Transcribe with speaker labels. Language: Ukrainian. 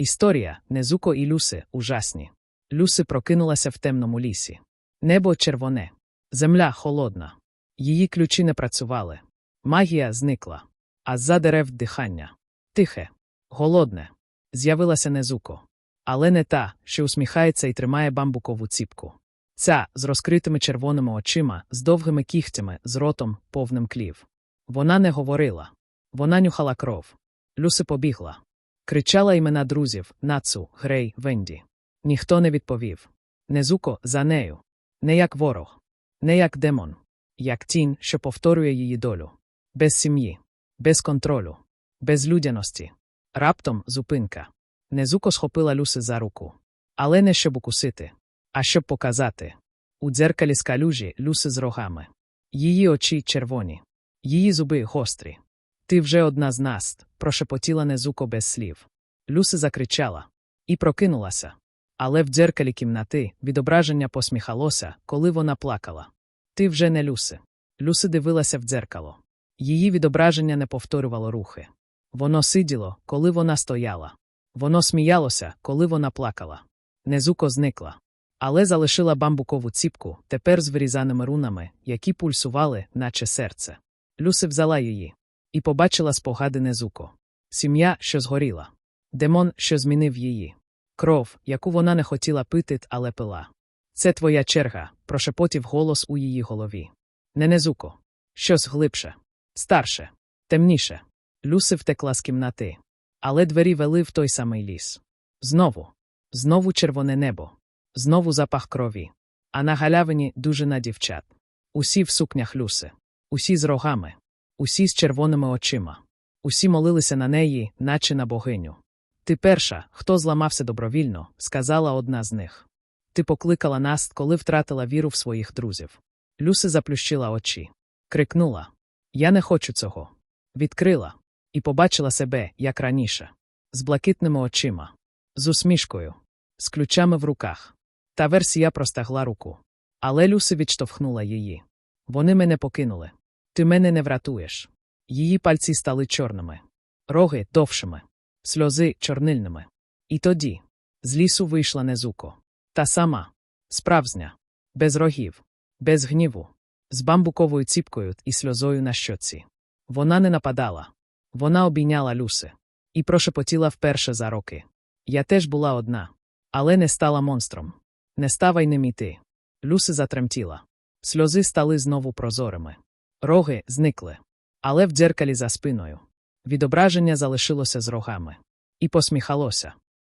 Speaker 1: Історія Незуко і Люси ужасні. Люси прокинулася в темному лісі. Небо червоне, земля холодна. Її ключі не працювали. Магія зникла, а з-за дерев дихання. Тихе, голодне. З'явилася Незуко. Але не та, що усміхається і тримає бамбукову ціпку. Ця з розкритими червоними очима, з довгими кігтями, з ротом, повним клів. Вона не говорила. Вона нюхала кров. Люси побігла. Кричала імена друзів Нацу, Грей, Венді. Ніхто не відповів. Незуко за нею. Не як ворог, не як демон, як тінь, що повторює її долю. Без сім'ї, без контролю, без людяності. Раптом зупинка. Незуко схопила Люси за руку. Але не щоб укусити, а щоб показати. У дзеркалі з калюжі Люси з рогами. Її очі червоні, її зуби гострі. Ти вже одна з нас, прошепотіла Незуко без слів. Люси закричала і прокинулася. Але в дзеркалі кімнати відображення посміхалося, коли вона плакала. Ти вже не Люси. Люси дивилася в дзеркало. Її відображення не повторювало рухи. Воно сиділо, коли вона стояла. Воно сміялося, коли вона плакала. Незуко зникла. Але залишила бамбукову ціпку, тепер з вирізаними рунами, які пульсували, наче серце. Люси взяла її і побачила спогади Незуко. Сім'я, що згоріла. Демон, що змінив її. Кров, яку вона не хотіла пити, але пила. Це твоя черга, прошепотів голос у її голові. Не Незуко. Щось глибше, старше, темніше. Люси втекла з кімнати. Але двері вели в той самий ліс. Знову, знову червоне небо, знову запах крові. А на галявині дужина дівчат. Усі в сукнях люси, усі з рогами, усі з червоними очима. Усі молилися на неї, наче на богиню. Ти перша, хто зламався добровільно, сказала одна з них. Ти покликала нас, коли втратила віру в своїх друзів. Люси заплющила очі. Крикнула Я не хочу цього. Відкрила і побачила себе, як раніше, з блакитними очима, з усмішкою, з ключами в руках. Та версія простагла руку. Але Люси відштовхнула її. Вони мене покинули. Ти мене не врятуєш. Її пальці стали чорними, роги довшими, сльози чорнильними. І тоді з лісу вийшла Незуко. Та сама, справжня, без рогів, без гніву, з бамбуковою ціпкою і сльозою на щоці. Вона не нападала. Вона обійняла Люси і прошепотіла вперше за роки. Я теж була одна, але не стала монстром. Не ставай ним іти. Люси затремтіла. Сльози стали знову прозорими. Роги зникли. Але в дзеркалі за спиною. Відображення залишилося з рогами. І посміхалося.